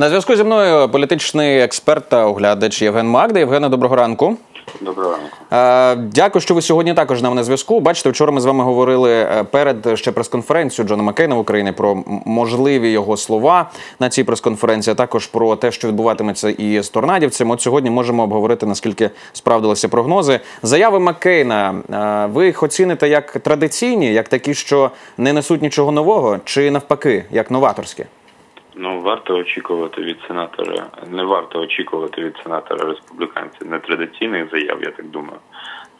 На зв'язку зі мною політичний експерт та оглядач Євген Магда. Євгена, доброго ранку. Доброго ранку. Е, Дякую, що ви сьогодні також з нами на зв'язку. Бачите, вчора ми з вами говорили е, перед ще прес-конференцією Джона Маккейна в Україні про можливі його слова на цій прес-конференції, а також про те, що відбуватиметься і з торнадівцем. От сьогодні можемо обговорити наскільки справдилися прогнози. Заяви Маккейна е, ви їх оціните як традиційні, як такі, що не несуть нічого нового, чи навпаки, як новаторські? Ну варто очікувати від сенатора. Не варто очікувати від сенатора республіканців нетрадиційних заяв, я так думаю.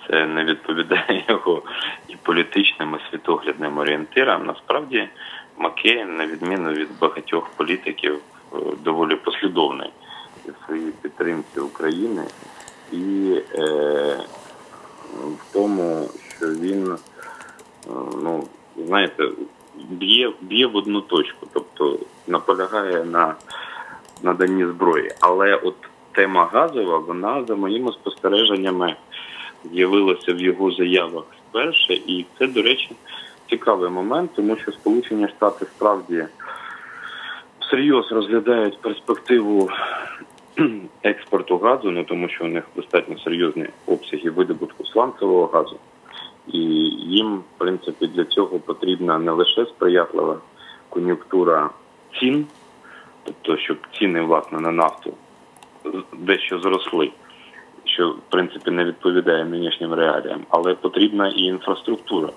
Це не відповідає його і політичним, і світоглядним орієнтирам. Насправді Маккейн, на відміну від багатьох політиків, е, доволі послідовний у своїй підтримці України і е, в тому, що він е, ну, знаєте, б'є, в одну точку, тобто наполягає на наданні зброї. Але от тема газова, вона за моїми спостереженнями з'явилася в його заявах вперше, і це, до речі, цікавий момент, тому що Сполучені Штати справді всерйоз розглядають перспективу експорту газу, ну тому що у них достатньо серйозні обсяги видобутку сланцевого газу. І їм, в принципі, для цього потрібна не лише сприятлива кон'юнктура цін, тобто, щоб ціни власне на нафту дещо зросли, що в принципі не відповідає нинішнім реаліям, але потрібна і інфраструктура.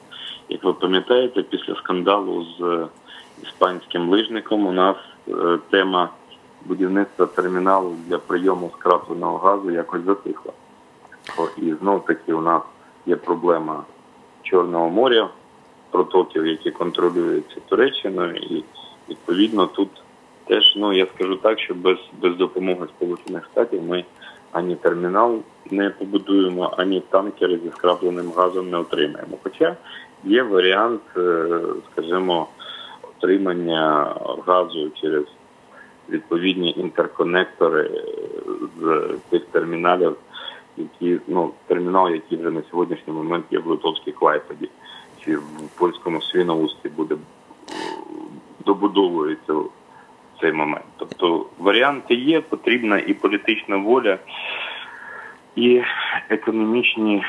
Як ви пам'ятаєте, після скандалу з іспанським лижником у нас е, тема будівництва терміналу для прийому скрапленого газу якось затихла. О, І знов таки у нас є проблема Чорного моря, протоків, які контролюються Туреччиною, і відповідно тут теж, ну я скажу так, що без, без допомоги Сполучених Штатів ми ані термінал не побудуємо, ані танкери зі скрапленим газом не отримаємо. Хоча є варіант, е, скажімо, отримання газу через відповідні інтерконектори е, з цих терміналів, які ну термінал, який вже на сьогоднішній момент є в Литовській Клайпеді, чи в польському Свіноусті буде добудовується цей момент. Тобто варіанти є, потрібна і політична воля, і економічні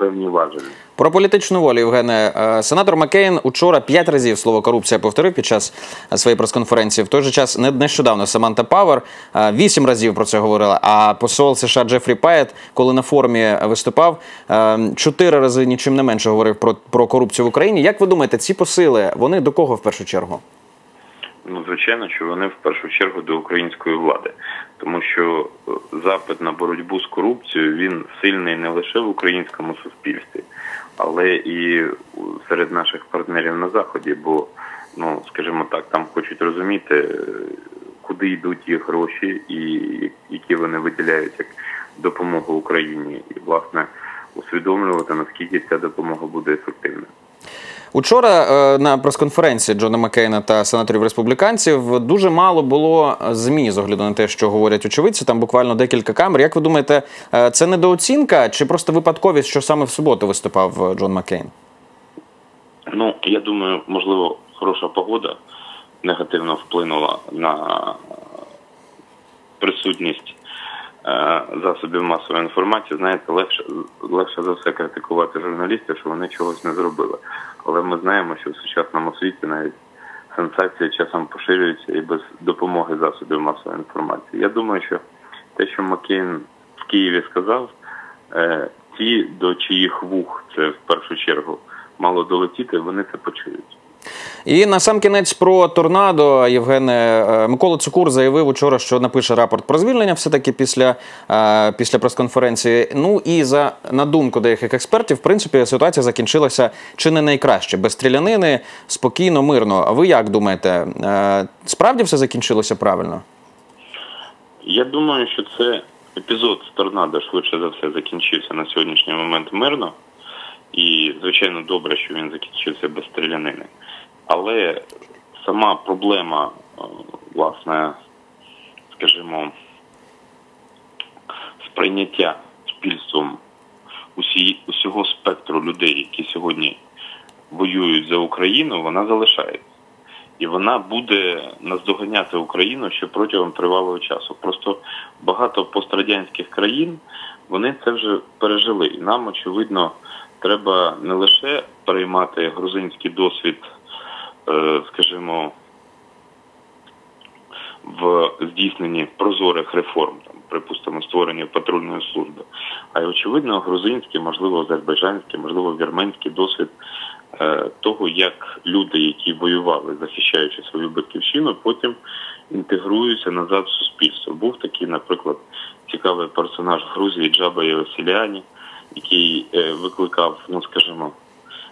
певні важелі. Про політичну волю, Євгене. Е, Сенатор Маккейн учора п'ять разів слово корупція повторив під час е, своєї прес-конференції. В той же час не- нещодавно Саманта Павер е, вісім разів про це говорила. А посол США Джефрі Паєт, коли на форумі виступав, чотири рази нічим не менше говорив про, про корупцію в Україні. Як ви думаєте, ці посили вони до кого в першу чергу? Ну, звичайно, що вони в першу чергу до української влади, тому що е, запит на боротьбу з корупцією він сильний не лише в українському суспільстві, але і серед наших партнерів на заході. Бо, ну скажімо так, там хочуть розуміти, е, куди йдуть їх гроші, і які вони виділяють як допомогу Україні, і власне усвідомлювати наскільки ця допомога буде ефективною. Учора е, на прес-конференції Джона Маккейна та сенаторів республіканців дуже мало було змі з огляду на те, що говорять очевидці. Там буквально декілька камер. Як ви думаєте, е, це недооцінка чи просто випадковість, що саме в суботу виступав е, Джон Маккейн? Ну, я думаю, можливо, хороша погода негативно вплинула на присутність е, засобів масової інформації. Знаєте, легше, легше за все критикувати журналістів, що вони чогось не зробили. Але ми знаємо, що в сучасному світі навіть сенсації часом поширюються і без допомоги засобів масової інформації. Я думаю, що те, що Маккейн в Києві сказав, е, ті, до чиїх вух це в першу чергу мало долетіти, вони це почують. І на сам кінець про торнадо Євгене е, Микола Цукур заявив учора, що напише рапорт про звільнення все таки після, е, після прес-конференції. Ну і за на думку деяких експертів, в принципі, ситуація закінчилася чи не найкраще без стрілянини, спокійно, мирно. А ви як думаєте, е, справді все закінчилося правильно? Я думаю, що це епізод з торнадо швидше за все закінчився на сьогоднішній момент мирно. І, звичайно, добре, що він закінчився без стрілянини. Але сама проблема, е, власне, скажімо, сприйняття суспільством усі, усього спектру людей, які сьогодні воюють за Україну, вона залишається. і вона буде наздоганяти Україну ще протягом тривалого часу. Просто багато пострадянських країн вони це вже пережили. І нам, очевидно, треба не лише переймати грузинський досвід, скажімо, в здійсненні прозорих реформ, там, припустимо, створення патрульної служби, а й очевидно грузинський, можливо, азербайджанський, можливо, вірменський досвід е, того, як люди, які воювали, захищаючи свою батьківщину, потім інтегруються назад в суспільство. Був такий, наприклад, цікавий персонаж Грузії Джаба Євселяні, який е, викликав, ну скажімо,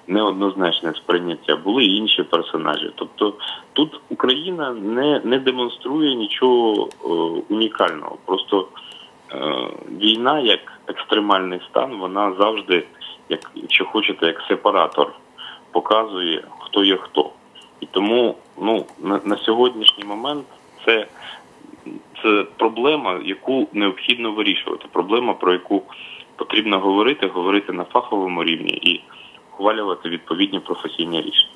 неоднозначне сприйняття. Були інші персонажі. Тобто тут Україна не, не демонструє нічого е, унікального. Просто е, війна як екстремальний стан, вона завжди, як якщо хочете, як сепаратор показує, хто є хто. І тому ну, на, на сьогоднішній момент це, це проблема, яку необхідно вирішувати. Проблема, про яку потрібно говорити, говорити на фаховому рівні і ухвалювати відповідні професійні рішення.